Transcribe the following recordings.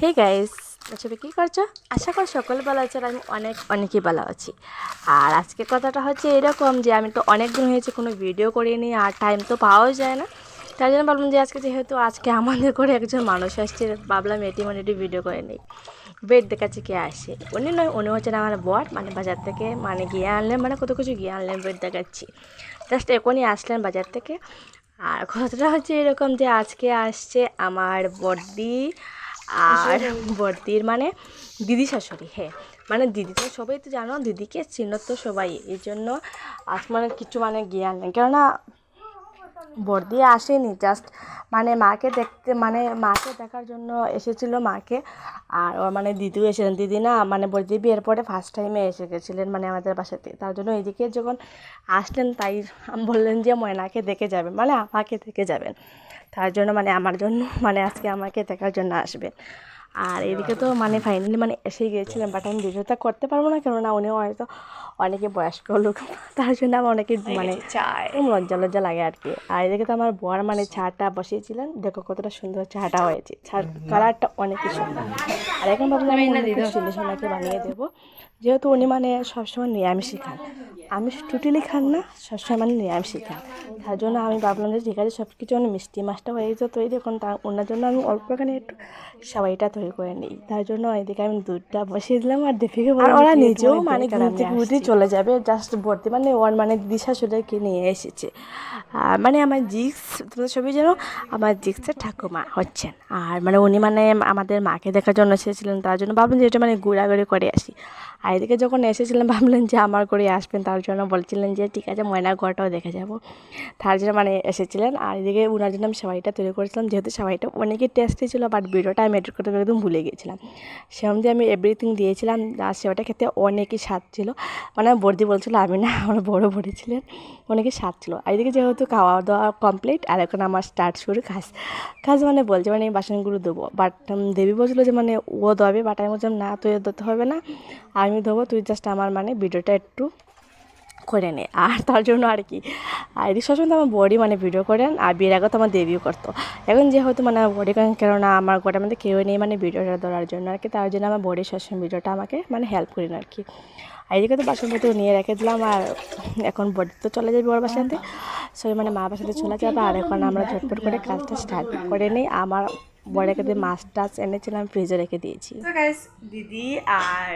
Hey guys সবাই কী করছ? আশা করি সকল ভালো আছে আমি অনেক, অনেকই ভালো আছি। আর আজকে কথাটা হচ্ছে এরকম যে আমি তো অনেক দিন হয়েছে কোনো ভিডিও করিনি আর টাইম তো পাওয়াও যায় না। তাই জন্য ভাবলাম যে আজকে যেহেতু আজকে আমাদের করে একজন মানুষ আসছে, ভাবলাম এটি মানে একটু ভিডিও করে নিই। বেড দেখাচ্ছে কে আসে? উনি নয়, উনি হচ্ছেন আমার বর মানে বাজার থেকে মানে গিয়ে আনলেন মানে কত কিছু গিয়ে আনলেন বেড দেখাচ্ছি। জাস্ট এখনই আসলেন বাজার থেকে। আর কথাটা হচ্ছে এরকম যে আজকে আসছে আমার বর্দি আর বর্দির মানে দিদি শাশুড়ি হ্যাঁ। মানে দিদি তো সবাই তো জানো দিদিকে চিহ্ন তো সবাই এই জন্য আজ মানে কিছু মানে জ্ঞান নেই। কেননা বর্দি আসেনি জাস্ট মানে মাকে দেখতে মানে মাকে দেখার জন্য এসেছিল মাকে। আর ওর মানে দিদিও এসেছেন দিদি না মানে বর্দি বিয়ের পরে ফার্স্ট টাইমে এসে গেছিলেন মানে আমাদের বাসাতে। তার জন্য এদিকে যখন আসলেন তাই বললেন যে ময়নাকে দেখে যাবেন মানে আমাকে দেখে যাবেন। তার জন্য মানে আমার জন্য মানে আজকে আমাকে দেখার জন্য আসবেন আর এদিকে তো মানে ফাইনালি মানে এসে গিয়েছিলাম বাট আমি ভিডিওটা করতে পারব না কেননা উনিও হয়তো অনেকে বয়স্ক লোক তার জন্য আমার অনেকে মানে লজ্জা লজ্জা লাগে আর কি। আর এদিকে তো আমার বর মানে চাটা বসিয়েছিলেন দেখো কতটা সুন্দর চাটা হয়েছে। চার কালারটা অনেকই সুন্দর। আর এখন ভাবলাম আমি চিলি সোনাকে বানিয়ে দেবো। যেহেতু উনি মানে সবসময় নিরামিষই খান। আমি টুটিলি খান না সবসময় মানে নিরামিষই খান। তার জন্য আমি ভাবলাম যে ঠিক আছে সব কিছু মানে মিষ্টি মাছটা হয়ে যেত তৈরি এখন তা ওনার জন্য আমি অল্পখানি একটু সবাইটা তৈরি করে নিই। তার জন্য এদিকে আমি দুধটা বসিয়ে দিলাম আর আর ওরা নিজেও মানে ঘুরতে চলে যাবে জাস্ট ভর্তি মানে ওর মানে দিদি শাশুড়িকে নিয়ে এসেছে। মানে আমার জিক্স তোমরা সবই যেন আমার জিক্সের ঠাকুমা হচ্ছেন। আর মানে উনি মানে আমাদের মাকে দেখার জন্য এসেছিলেন তার জন্য ভাবলাম যে এটা মানে ঘোরাঘুরি করে আসি। আর এদিকে যখন এসেছিলেন, ভাবলেন যে আমার করে আসবেন, তার জন্য বলছিলেন যে ঠিক আছে ময়না ঘরটাও দেখে যাব। তার জন্য মানে এসেছিলেন। আর এদিকে ওনার জন্য আমি সবাইটা তৈরি করেছিলাম, যেহেতু সবাইটা অনেকই টেস্টি ছিল বাট ভিডিওটা আমি এডিট করতে একদম ভুলে গিয়েছিলাম। সেরকম যে আমি এভরিথিং দিয়েছিলাম, আর সেটা খেতে অনেকই স্বাদ ছিল। মানে বর্দি বলছিল, আমি না, আমার বড় বড়ি ছিলেন। অনেকই স্বাদ ছিল। আর এদিকে যেহেতু খাওয়া দাওয়া কমপ্লিট আর এখন আমার স্টার্ট শুরু কাজ। কাজ মানে বলছে মানে বাসনগুলো দেবো বাট দেবী বলছিল যে মানে ও দেবে বাট আমি বলছিলাম, না তুই দিতে হবে না। আমি দেবো তুই জাস্ট আমার মানে ভিডিওটা একটু করে নে। আর তার জন্য আর কি। আর সবসময় তো আমার বডি মানে ভিডিও করেন আর বিয়ের আগে তো আমার দেবীও করতো। এখন যেহেতু মানে বডি করেন কেননা আমার ঘরের মধ্যে কেউ নেই মানে ভিডিওটা ধরার জন্য আর কি, তার জন্য আমার বডি সবসময় ভিডিওটা আমাকে মানে হেল্প করেন আর কি। আর এদিকে তো বাসনপত্র নিয়ে রেখে দিলাম, আর এখন বডি তো চলে যাবে ওর বাসাতে। সবাই মানে মা বাসাতে চলে যাবে, আর এখন আমরা ঝটপট করে কাজটা স্টার্ট করে নিই। আমার বড়কে দিয়ে মাছ টাছ এনেছিলাম ফ্রিজে রেখে দিয়েছি। দিদি আর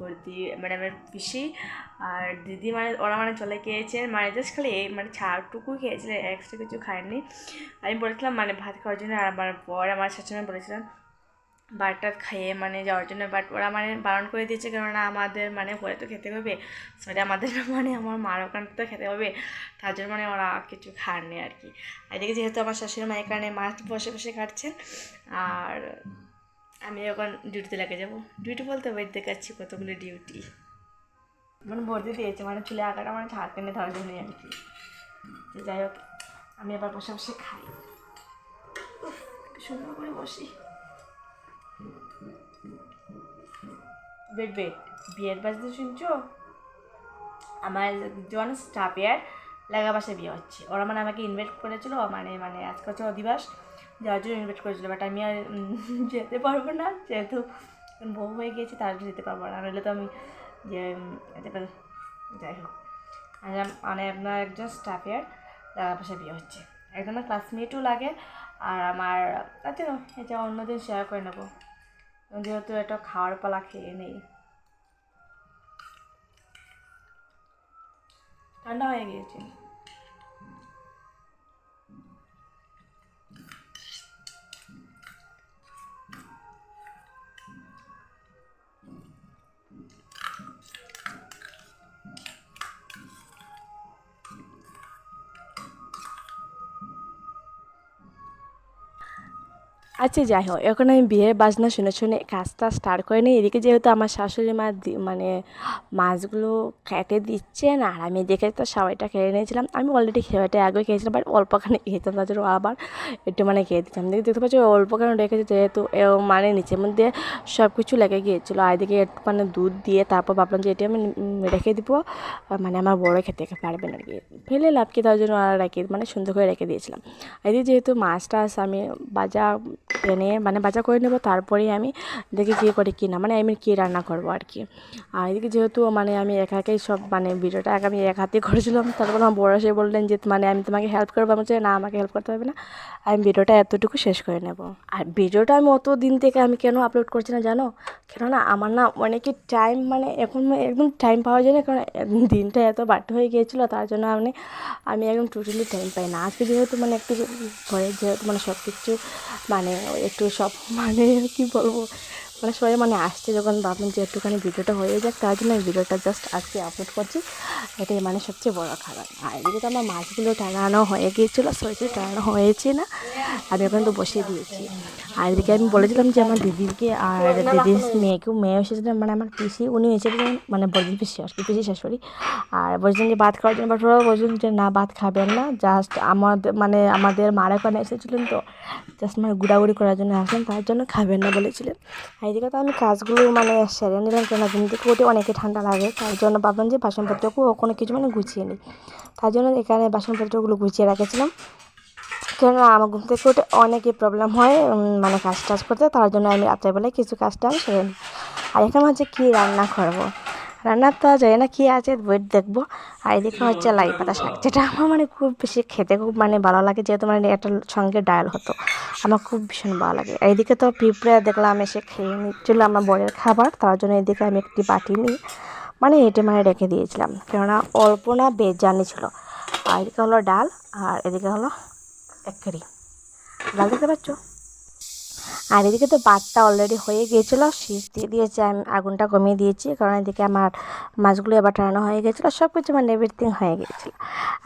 বর্দি মানে আমার পিসি আর দিদি মানে ওরা মানে চলে গিয়েছে মানে জাস্ট খালি এই মানে ছাড়টুকু খেয়েছিল এক্সট্রা কিছু খায়নি। আমি বলেছিলাম মানে ভাত খাওয়ার জন্য, আর আমার বর আমার শাশুড়ি বলেছিলাম টাত খাইয়ে মানে যাওয়ার জন্য বাট ওরা মানে বারণ করে দিয়েছে কেননা আমাদের মানে পরে তো খেতে হবে। সরি আমাদের মানে আমার মার ওখানে তো খেতে হবে। তার জন্য মানে ওরা কিছু খাননি আর কি এদিকে যেহেতু আমার শাশুড়ি মা এখানে মাছ বসে বসে কাটছেন আর আমি এখন ডিউটিতে লেগে যাব। ডিউটি বলতে ওয়েট দেখাচ্ছি কতগুলো ডিউটি মানে ভর্তি দিয়েছে মানে চুলে আঁকাটা মানে ছাড় টেনে ধরার জন্যই আর কি যাই হোক, আমি আবার বসে বসে খাই। সুন্দর করে বসি। বেট বেট বিয়ের বাজতে শুনছো? আমার জন স্টাফ লাগা বাসায় বিয়ে হচ্ছে। ওরা মানে আমাকে ইনভাইট করেছিল মানে মানে আজকে হচ্ছে অধিবাস যাওয়ার জন্য ইনভাইট করেছিল। বাট আমি আর যেতে পারব না, যেহেতু বউ হয়ে গিয়েছি, তার যেতে পারব না। নইলে তো আমি যে যাই হোক মানে আপনার একজন স্টাফ লাগা বাসায় বিয়ে হচ্ছে। একজন আমার ক্লাসমেটও লাগে, আর আমার আচ্ছা এটা অন্যদিন শেয়ার করে নেব। যেহেতু এটা খাওয়ার পালা খেয়ে নেই। ঠান্ডা হয়ে গিয়েছে। আচ্ছা যাই হোক এখন আমি বিয়ের বাজনা শুনে শুনে কাজটা স্টার্ট করে নিই। এদিকে যেহেতু আমার শাশুড়ি মা মানে মাছগুলো কেটে দিচ্ছেন, আর আমি দেখে তো সবাইটা খেয়ে নিয়েছিলাম। আমি অলরেডি খেয়েটা আগে খেয়েছিলাম বাট অল্পখানে খেয়েছিলাম, তার জন্য আবার একটু মানে খেয়ে দিতাম দেখে দেখতে পাচ্ছি অল্পখানে রেখেছে, যেহেতু মানে নিচের মধ্যে সব কিছু লেগে গিয়েছিল, আর এদিকে একটু মানে দুধ দিয়ে তারপর ভাবলাম যে এটি আমি রেখে দিব মানে আমার বড় খেতে পারবেন আর কি। ফেলে লাভ কি, তার জন্য আর রেখে মানে সুন্দর করে রেখে দিয়েছিলাম। এদিকে যেহেতু মাছ টাছ আমি বাজা এনে মানে বাজা করে নেব, তারপরেই আমি দেখি কী করি কী না মানে আমি কী রান্না করব আর কি। আর এদিকে যেহেতু মানে আমি একা একাই সব মানে ভিডিওটা এক আমি এক হাতে করেছিলাম, তারপর আমার বড় এসে বললেন যে মানে আমি তোমাকে হেল্প করব। আমি না, আমাকে হেল্প করতে হবে না। আমি ভিডিওটা এতটুকু শেষ করে নেব। আর ভিডিওটা আমি অত দিন থেকে আমি কেন আপলোড করছি না জানো? কেননা আমার না অনেকই টাইম মানে এখন একদম টাইম পাওয়া যায় না, কারণ দিনটা এত বাড়তে হয়ে গিয়েছিল, তার জন্য আমি আমি একদম টোটালি টাইম পাই না। আজকে যেহেতু মানে একটু ঘরে যেহেতু মানে সব কিছু মানে একটু সব মানে কি বলব? মানে সবাই মানে আসছে যখন ভাবলাম যে একটুখানি ভিডিওটা হয়ে যাক, তার জন্য ভিডিওটা জাস্ট আজকে আপলোড করছি। এটাই মানে সবচেয়ে বড় খাবার। আর এদিকে তো আমার মাছগুলো টানানো হয়ে গিয়েছিল সরিষা টানানো হয়েছে না। আমি এখন তো বসিয়ে দিয়েছি। আর এদিকে আমি বলেছিলাম যে আমার দিদিকে আর দিদির মেয়েকেও মেয়ে এসেছিলেন মানে আমার পিসি উনি এসেছিলেন মানে বড়দির পিসি আর পিসি শাশুড়ি। আর বলছেন যে ভাত খাওয়ার জন্য, বাট ওরা বলছেন যে না, ভাত খাবেন না জাস্ট আমাদের মানে আমাদের মার ওখানে এসেছিলেন তো জাস্ট মানে ঘোরাঘুরি করার জন্য আসেন তার জন্য খাবেন না বলেছিলেন। আর এদিকে তো আমি কাজগুলো মানে সেরে নিলাম কেন ঘুম থেকে অনেকে ঠান্ডা লাগে, তার জন্য ভাবলাম যে বাসনপত্রকেও কোনো কিছু মানে গুছিয়ে নিই। তার জন্য এখানে বাসনপত্রগুলো গুছিয়ে রেখেছিলাম। কেননা আমার ঘুম থেকে উঠে অনেকই প্রবলেম হয় মানে কাজ টাজ করতে, তার জন্য আমি রাত্রেবেলায় কিছু কাজটা আমি সেরে নিই আর এখানে হচ্ছে কী রান্না করব? রান্নার তো জানি না কী আছে বই দেখব। আর এদিকে হচ্ছে লাই পাতা শাক, যেটা আমার মানে খুব বেশি খেতে খুব মানে ভালো লাগে, যেহেতু মানে একটা সঙ্গে ডাল হতো, আমার খুব ভীষণ ভালো লাগে। আর এদিকে তো পিঁপড়ে দেখলাম এসে খেয়ে নিচ্ছিল আমার বরের খাবার, তার জন্য এদিকে আমি একটি বাটি নিয়ে মানে এটে মানে রেখে দিয়েছিলাম। কেননা অল্প না বেজানি ছিল। আর এদিকে হলো ডাল, আর এদিকে হলো এক কারি ডাল দেখতে পাচ্ছ? আর এদিকে তো ভাতটা অলরেডি হয়ে গিয়েছিল শীষ দিয়ে দিয়েছে, আমি আগুনটা কমিয়ে দিয়েছি, কারণ এদিকে আমার মাছগুলো এবার টানানো হয়ে গেছিল সব কিছু মানে এভরিথিং হয়ে গিয়েছিল।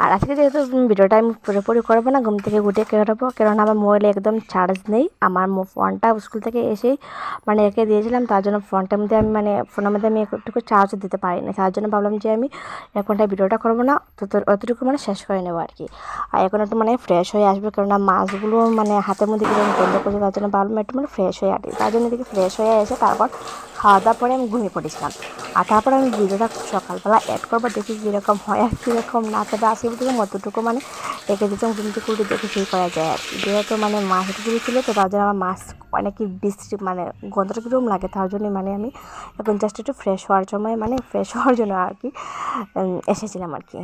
আর আজকে যেহেতু ভিডিওটা আমি পুরোপুরি করব না, ঘুম থেকে উঠে কেরোবো কারণ আমার মোবাইলে একদম চার্জ নেই, আমার ফোনটা স্কুল থেকে এসেই মানে রেখে দিয়েছিলাম, তার জন্য ফোনটার মধ্যে আমি মানে ফোনের মধ্যে আমি একটুকু চার্জ দিতে পারি না তার জন্য ভাবলাম যে আমি এখনটা ভিডিওটা করব না তত অতটুকু মানে শেষ করে নেব আর কি। আর এখন একটু মানে ফ্রেশ হয়ে আসবে, কেননা মাছগুলো মানে হাতের মধ্যে বন্ধ করছে, তার জন্য ভাবলাম একটু মানে ফ্রেশ হয়ে আসি তার জন্য এদিকে ফ্রেশ হয়ে এসে তারপর খাওয়া দাওয়ার পরে আমি ঘুমিয়ে পড়েছিলাম। আর তারপর আমি ভিডিওটা সকালবেলা অ্যাড করব, দেখি কীরকম হয় আর কীরকম না। তবে আজকে থেকে মতটুকু মানে রেখে দিতাম থেকে উঠে দেখে সেই করা যায় আর যেহেতু মানে মাছগুলো ছিল, তো তার জন্য আমার মাছ অনেকই বিশ্রী মানে গন্ধটা কীরকম লাগে, তার জন্য মানে আমি এখন জাস্ট একটু ফ্রেশ হওয়ার সময় মানে ফ্রেশ হওয়ার জন্য আর কি এসেছিলাম আর কি।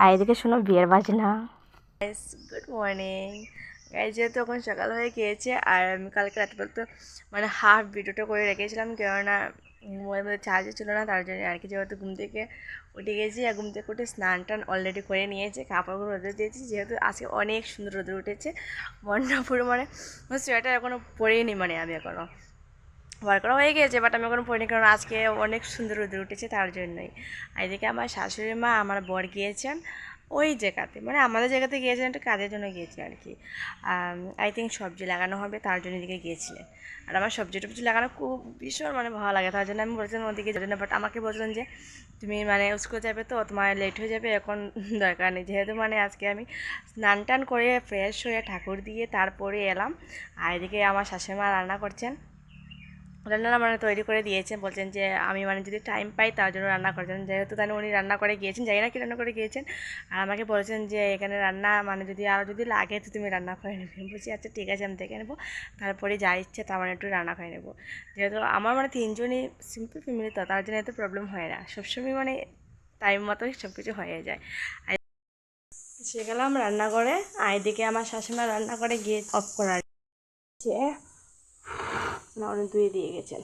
আর এদিকে শোনো বিয়ের বাজনা। গুড মর্নিং গাইজ যেহেতু এখন সকাল হয়ে গিয়েছে, আর আমি কালকে রাত্রে তো মানে হাফ ভিডিওটা করে রেখেছিলাম, কেননা মোবাইলের মধ্যে চার্জও ছিল না, তার জন্য আর কি যেহেতু ঘুম থেকে উঠে গেছি, আর ঘুম থেকে উঠে স্নান টান অলরেডি করে নিয়েছে, কাপড়গুলো রোদে দিয়েছি, যেহেতু আজকে অনেক সুন্দর রোদে উঠেছে মনটা পুরো মানে সোয়েটার এখনও পরেইনি মানে আমি এখনও বার করা হয়ে গিয়েছে বাট আমি এখনও পড়িনি কারণ আজকে অনেক সুন্দর রোদে উঠেছে, তার জন্যই। এদিকে আমার শাশুড়ি মা, আমার বর গিয়েছেন ওই জায়গাতে মানে আমাদের জায়গাতে গিয়েছিলেন একটা কাজের জন্য গিয়েছিলেন আর কি। আই থিঙ্ক সবজি লাগানো হবে, তার জন্য এদিকে গিয়েছিলেন। আর আমার সবজি টবজি লাগানো খুব ভীষণ মানে ভালো লাগে, তার জন্য আমি বলছিলাম ওদিকে যাবে না বাট আমাকে বলছিলেন যে, তুমি মানে স্কুল যাবে তো, তোমার লেট হয়ে যাবে, এখন দরকার নেই। যেহেতু মানে আজকে আমি স্নান টান করে ফ্রেশ হয়ে ঠাকুর দিয়ে তারপরে এলাম, আর এদিকে আমার শাশুড়ি মা রান্না করছেন। রান্না মানে তৈরি করে দিয়েছেন, বলছেন যে আমি মানে যদি টাইম পাই তার জন্য রান্না করছেন যেহেতু তাহলে উনি রান্না করে গিয়েছেন, জানি না কি রান্না করে গিয়েছেন। আর আমাকে বলেছেন যে এখানে রান্না মানে যদি আরও যদি লাগে তো তুমি রান্না করে নেবে। বলছি আচ্ছা ঠিক আছে, আমি দেখে নেব। তারপরে যা ইচ্ছে তার মানে একটু রান্না করে নেব। যেহেতু আমার মানে তিনজনই সিম্পল ফ্যামিলি তো তার জন্য এত প্রবলেম হয় না। সবসময় মানে টাইম মতোই সব কিছু হয়ে যায়। সে গেলাম রান্না করে আর এদিকে আমার শাশুমা রান্না করে গিয়ে অফ করার যে উনি ধুয়ে দিয়ে গেছেন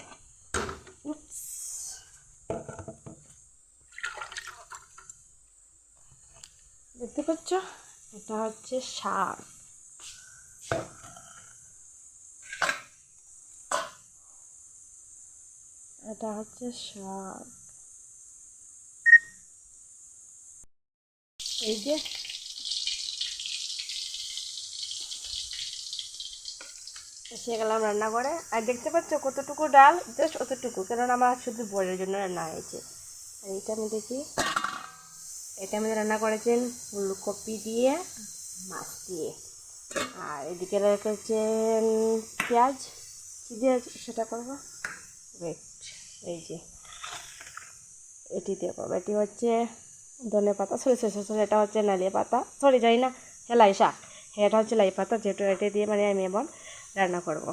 দেখতে পাচ্ছ? এটা হচ্ছে শাক। এটা হচ্ছে শাক। এই যে এসে গেলাম রান্না করে আর দেখতে পাচ্ছ কতটুকু ডাল? জাস্ট অতটুকু কারণ আমার শুধু বরের জন্য রান্না হয়েছে। আর এটা আমি দেখি। এটা আমি রান্না করেছেন ফুলকপি দিয়ে, মাছ দিয়ে। আর এদিকে রেখেছেন পেঁয়াজ। কী দিয়ে সেটা করব? ওয়েট এই যে। এটি দিয়ে করব। এটি হচ্ছে ধনে পাতা। সরি সরি সরি এটা হচ্ছে নালিয়া পাতা। সরি যাই না। হেলাই শাক। এটা হচ্ছে লাই পাতা যেটা এটা দিয়ে মানে আমি এবার রান্না করব।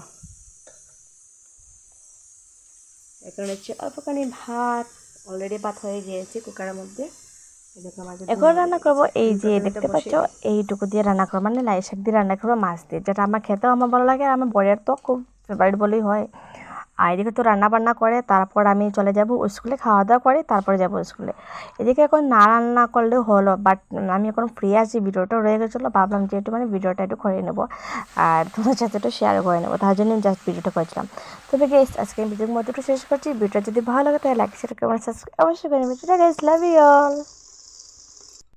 এখন হচ্ছে অল্পখানি ভাত অলরেডি ভাত হয়ে গিয়েছে কুকারের মধ্যে। এখন রান্না করব এই যে দেখতে পাচ্ছ এইটুকু দিয়ে রান্না করব। মানে লাই শাক দিয়ে রান্না করব মাছ দিয়ে। যেটা আমার খেতেও আমার ভালো লাগে আর আমার বরের তো খুব ফেভারিট বলেই হয়। আর এদিকে তো রান্না বান্না করে, তারপর আমি চলে যাব স্কুলে খাওয়া দাওয়া করে, তারপরে যাব স্কুলে। এদিকে এখন না রান্না করলেও হলো বাট আমি এখন ফ্রি আছি, ভিডিওটা রয়ে গেছিল, ভাবলাম যে একটু মানে ভিডিওটা একটু করে নেব, আর তোমার সাথে একটু শেয়ার করে নেব, তার জন্য আমি জাস্ট ভিডিওটা করেছিলাম। তবে গেস আজকে আমি ভিডিওর মধ্যে একটু শেষ করছি, ভিডিওটা যদি ভালো লাগে তাহলে লাইক শেয়ার কমেন্ট সাবস্ক্রাইব অবশ্যই করে নেবে। Love you all